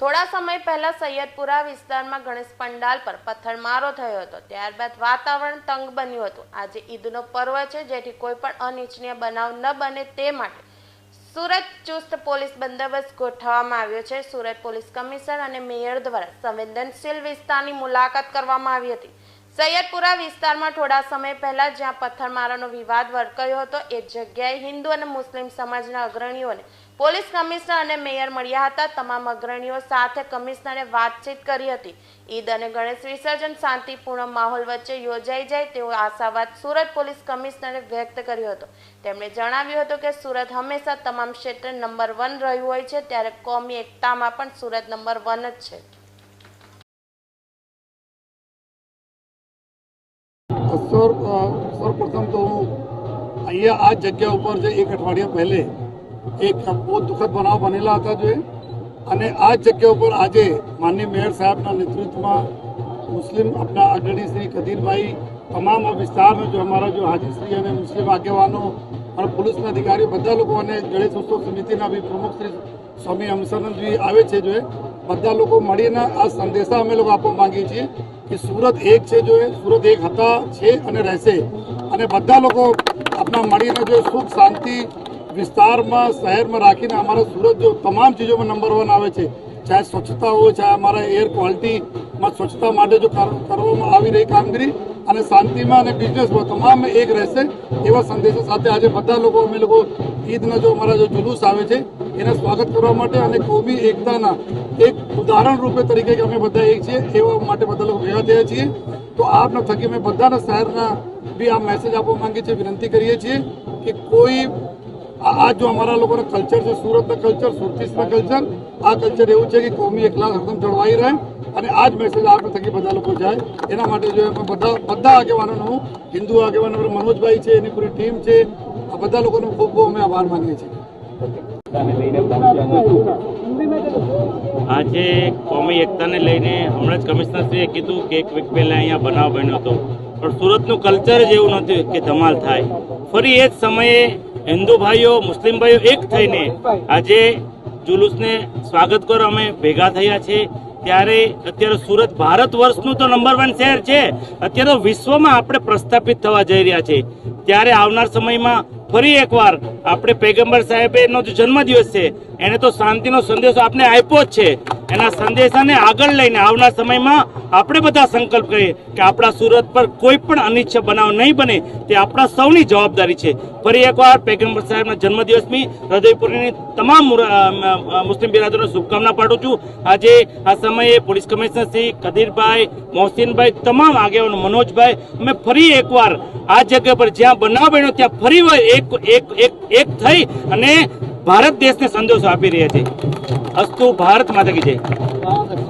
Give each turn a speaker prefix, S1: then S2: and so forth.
S1: થોડા સમય પહેલા સૈયદપુરા વિસ્તારમાં ગણેશ પંડાલ પર પથ્થરમારો થયો હતો. ત્યારબાદ વાતાવરણ તંગ બન્યું હતું. આજે ઈદનો પર્વ છે, જેથી કોઈ પણ અનિચ્છનીય બનાવ ન બને તે માટે સુરત ચુસ્ત પોલીસ બંદોબસ્ત ગોઠવવામાં આવ્યો છે. સુરત પોલીસ કમિશનર અને મેયર દ્વારા સંવેદનશીલ વિસ્તારની મુલાકાત કરવામાં આવી હતી. સૈયદપુરા વિસ્તારમાં થોડા સમય પહેલા જ્યાં પથ્થરમારાનો વિવાદ વરક્યો હતો, એ જગ્યાએ હિન્દુ અને મુસ્લિમ સમાજના અગ્રણીઓને પોલીસ કમિશનર અને મેયર મળ્યા હતા. તમામ અગ્રણીઓ સાથે કમિશનરે વાતચીત કરી હતી. ઈદ અને ગણેશ વિસર્જન શાંતિપૂર્ણ માહોલ વચ્ચે યોજાઈ જાય તેવો આશાવાદ સુરત પોલીસ કમિશનરે વ્યક્ત કર્યો હતો. તેમણે જણાવ્યું હતું કે સુરત હંમેશા તમામ ક્ષેત્રે નંબર વન રહ્યું હોય છે, ત્યારે કોમી એકતામાં પણ સુરત નંબર વન જ છે.
S2: સર સૌપ્રથમ તો હું અહીંયા આ જગ્યા ઉપર જે એક અઠવાડિયા પહેલે એક બહુ દુઃખદ બનાવ બનેલા હતા જે. અને આ જગ્યા ઉપર આજે માનનીય મેયર સાહેબના નેતૃત્વમાં મુસ્લિમ આપણા અગ્રણી શ્રી કદીરભાઈ તમામ આ જો અમારા જો હાજીશ્રી અને મુસ્લિમ આગેવાનો અને પોલીસના અધિકારી બધા લોકો અને ગણેશ ઉત્સવ સમિતિના બી પ્રમુખ શ્રી સ્વામી હમસાનંદજી આવે છે જો. બધા લોકો મળીને આ સંદેશા અમે લોકો આપવા માંગીએ છીએ કે સુરત એક છે જો સુરત એક હતા, છે અને રહેશે. અને બધા લોકો આપણા મળીને જો સુખ, શાંતિ વિસ્તારમાં, શહેરમાં રાખીને અમારા સુરત જો તમામ ચીજોમાં નંબર વન આવે છે, ચાહે સ્વચ્છતા હોય, ચાહે અમારા એર ક્વોલિટીમાં સ્વચ્છતા માટે જો કર- કરવામાં આવી રહી કામગીરી અને શાંતિમાં અને બિઝનેસમાં તમામ એક રહેશે એવા સંદેશો સાથે આજે બધા લોકો, અમે લોકો ઈદના જો, અમારા જો જુલુસ આવે છે, એને સ્વાગત કરવા માટે અને કોમી એકતાના એક ઉદાહરણ રૂપે તરીકે અમે બધા એક છીએ, એવા માટે બધા લોકો ભેગા થયા છીએ. તો આપના થકી અમે બધાના શહેરના બી આ મેસેજ આપવા માંગીએ છીએ, વિનંતી કરીએ છીએ કે કોઈ આ જો અમારા લોકોના કલ્ચર છે, સુરતના કલ્ચર સુરતીસના કલ્ચર આ કલ્ચર એવું છે કે કોમી એકલા હરદમ જળવાઈ રહે. અને આ જ મેસેજ આપણા થકી બધા લોકો જાય. એના માટે જો બધા બધા આગેવાનોનો હિન્દુ આગેવાનો મનોજભાઈ છે, એની પૂરી ટીમ છે. આ બધા લોકોનો ખૂબ ખૂબ અમે આભાર માનીએ છીએ.
S3: આજે કોમી એકતાને લઈને હમણાં જ કમિશનરશ્રીએ કીધું કે એક વીક પહેલાં અહીંયા બનાવ બન્યો હતો. પણ સુરતનું કલ્ચર એવું નથી કે ધમાલ થાય. ફરી એ જ સમયે હિન્દુ ભાઈઓ, મુસ્લિમ ભાઈઓ એક થઈને આજે જુલુસને સ્વાગત કરો. અમે ભેગા થયા છે ત્યારે અત્યારે સુરત ભારત વર્ષનું તો નંબર વન શહેર છે. અત્યારે વિશ્વમાં આપણે પ્રસ્થાપિત થવા જઈ રહ્યા છે ત્યારે આવનાર સમયમાં ફરી એકવાર આપણે પેગમ્બર સાહેબનો જે જન્મદિવસ છે, એને તો શાંતિનો સંદેશો આપણે આપ્યો જ છે. એના સંદેશાને આગળ લઈને આવનાર સમયમાં આપણે બધા સંકલ્પ કરીએ કે આપણા સુરત પર કોઈ પણ અનિચ્છ બનાવ નહીં બને, તે આપણા સૌની જવાબદારી છે. ફરી એકવાર પેગમ્બર સાહેબના જન્મદિવસની હૃદયપુરીની તમામ મુસ્લિમ બિરાદરોને શુભકામના પાઠવું છું. આજે આ સમયે પોલીસ કમિશનર શ્રી કદીરભાઈ, મોહસિનભાઈ, તમામ આગેવાનો મનોજભાઈ, અમે ફરી એકવાર આ જગ્યા પર જ્યાં બનાવ બન્યો ત્યાં ફરી એક એક એક એક થઈ અને ભારત દેશને સંદેશો આપી રહ્યા છે અસ્તુ ભારત માતા કી જય.